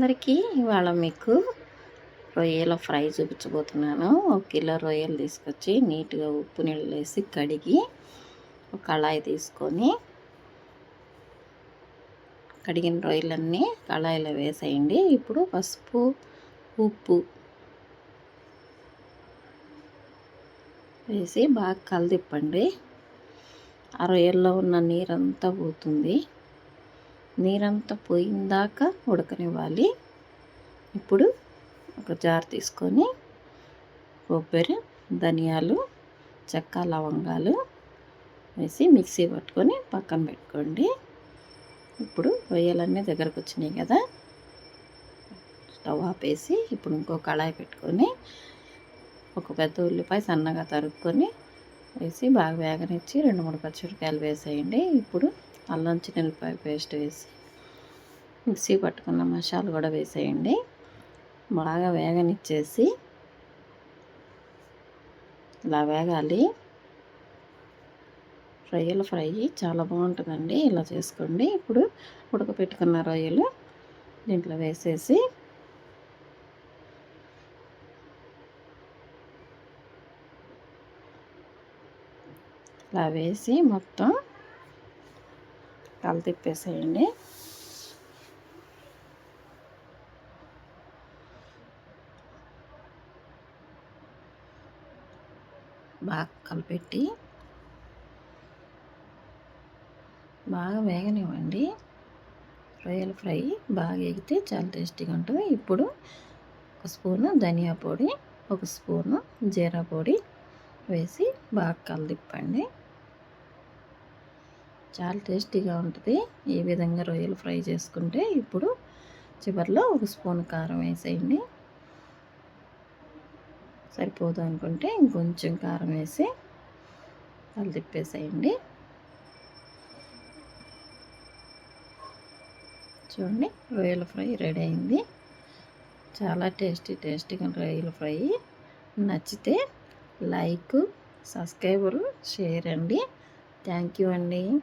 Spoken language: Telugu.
అందరికీ ఇవాళ మీకు రొయ్యల ఫ్రై చూపించబోతున్నాను. ఒక కిలో రొయ్యలు తీసుకొచ్చి నీట్గా ఉప్పు నీళ్ళు వేసి కడిగి ఒక కళాయి తీసుకొని కడిగిన రొయ్యలన్నీ కళాయిలో వేసేయండి. ఇప్పుడు పసుపు ఉప్పు వేసి బాగా కలదిప్పండి. ఆ రొయ్యల్లో ఉన్న నీరంతా పోతుంది. నీరంతా పోయిందాక ఉడకనివ్వాలి. ఇప్పుడు ఒక జార్ తీసుకొని కొబ్బరి ధనియాలు చెక్క లవంగాలు వేసి మిక్సీ పట్టుకొని పక్కన పెట్టుకోండి. ఇప్పుడు రొయ్యలన్నీ దగ్గరకు వచ్చినాయి కదా. స్టవ్ ఆపేసి ఇప్పుడు ఇంకో కళాయి పెట్టుకొని ఒక పెద్ద ఉల్లిపాయ సన్నగా తరుక్కొని వేసి బాగా వేగనిచ్చి రెండు మూడు పచ్చిమిరకాయలు వేసేయండి. ఇప్పుడు అల్లం చిన్నపాయ పేస్ట్ వేసి మిక్సీ పట్టుకున్న మసాలా కూడా వేసేయండి. బాగా వేగనిచ్చేసి ఇలా వేగాలి. రొయ్యల ఫ్రై చాలా బాగుంటుందండి. ఇలా చేసుకోండి. ఇప్పుడు ఉడకపెట్టుకున్న రొయ్యలు దీంట్లో వేసేసి ఇలా వేసి మొత్తం కల తిప్పేసేయండి. బాగా కలిపెట్టి బాగా వేగనివ్వండి. రొయ్యల ఫ్రై బాగా ఎగితే చాలా టేస్టీగా ఉంటుంది. ఇప్పుడు ఒక స్పూను ధనియా పొడి ఒక స్పూను జీరా పొడి వేసి బాగా కలదిప్పండి. చాలా టేస్టీగా ఉంటుంది. ఈ విధంగా రొయ్యలు ఫ్రై చేసుకుంటే ఇప్పుడు చివరిలో ఒక స్పూన్ కారం వేసేయండి. సరిపోదు అనుకుంటే ఇంకొంచెం కారం వేసి కలు తిప్పేసేయండి. చూడండి రొయ్యల ఫ్రై రెడీ అయింది. చాలా టేస్టీ టేస్టీగా రొయ్యల ఫ్రై. నచ్చితే లైక్ సబ్స్క్రైబర్ షేర్ అండి. థ్యాంక్ యూ అండి.